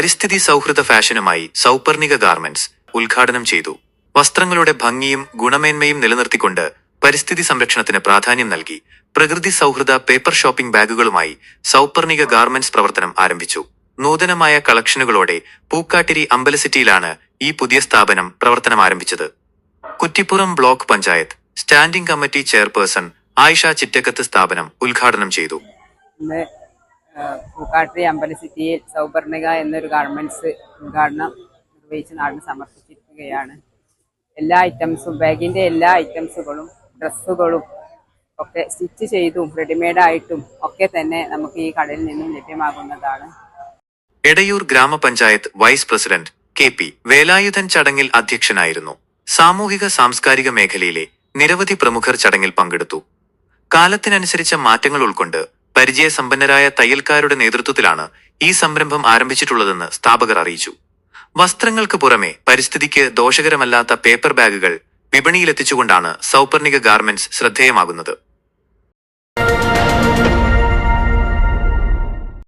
പരിസ്ഥിതി സൗഹൃദ ഫാഷനുമായി സൗപർണിക ഗാർമെന്റ്സ് ഉദ്ഘാടനം ചെയ്തു. വസ്ത്രങ്ങളുടെ ഭംഗിയും ഗുണമേന്മയും നിലനിർത്തിക്കൊണ്ട് പരിസ്ഥിതി സംരക്ഷണത്തിന് പ്രാധാന്യം നൽകി പ്രകൃതി സൗഹൃദ പേപ്പർ ഷോപ്പിംഗ് ബാഗുകളുമായി സൗപർണിക ഗാർമെന്റ്സ് പ്രവർത്തനം ആരംഭിച്ചു. നൂതനമായ കളക്ഷനുകളോടെ പൂക്കാട്ടിരി അമ്പലസിറ്റിയിലാണ് ഈ പുതിയ സ്ഥാപനം പ്രവർത്തനം ആരംഭിച്ചത്. Kuttippuram block panchayat standing committee chairperson Ayisha Chittakkath സ്ഥാപനം ഉദ്ഘാടനം ചെയ്തു. പൂക്കാട്ടി അമ്പലസിറ്റിയിൽ സൗപർണിക എന്നൊരു ഗാർമെന്റ്സ് ഉദ്ഘാടനം നിർവഹിച്ച് നാടിന് സമർപ്പിച്ചിരിക്കുകയാണ്. എല്ലാ ഐറ്റംസും ബാഗിന്റെ എല്ലാ ഐറ്റംസുകളും ഡ്രസ്സുകളും ഒക്കെ സ്റ്റിച്ച് ചെയ്തും റെഡിമെയ്ഡായിട്ടും ഒക്കെ തന്നെ നമുക്ക് ഈ കടയിൽ നിന്നും ലഭ്യമാകുന്നതാണ്. എടയൂർ ഗ്രാമപഞ്ചായത്ത് vice president K P Velayudhan ചടങ്ങിൽ അധ്യക്ഷനായിരുന്നു. സാമൂഹിക സാംസ്കാരിക മേഖലയിലെ നിരവധി പ്രമുഖർ ചടങ്ങിൽ പങ്കെടുത്തു. കാലത്തിനനുസരിച്ച മാറ്റങ്ങൾ ഉൾക്കൊണ്ട് പരിചയസമ്പന്നരായ തയ്യൽക്കാരുടെ നേതൃത്വത്തിലാണ് ഈ സംരംഭം ആരംഭിച്ചിട്ടുള്ളതെന്ന് സ്ഥാപകർ അറിയിച്ചു. വസ്ത്രങ്ങൾക്ക് പുറമെ പരിസ്ഥിതിക്ക് ദോഷകരമല്ലാത്ത പേപ്പർ ബാഗുകൾ വിപണിയിലെത്തിച്ചുകൊണ്ടാണ് സൗപർണിക ഗാർമെന്റ്സ് ശ്രദ്ധേയമാകുന്നത്.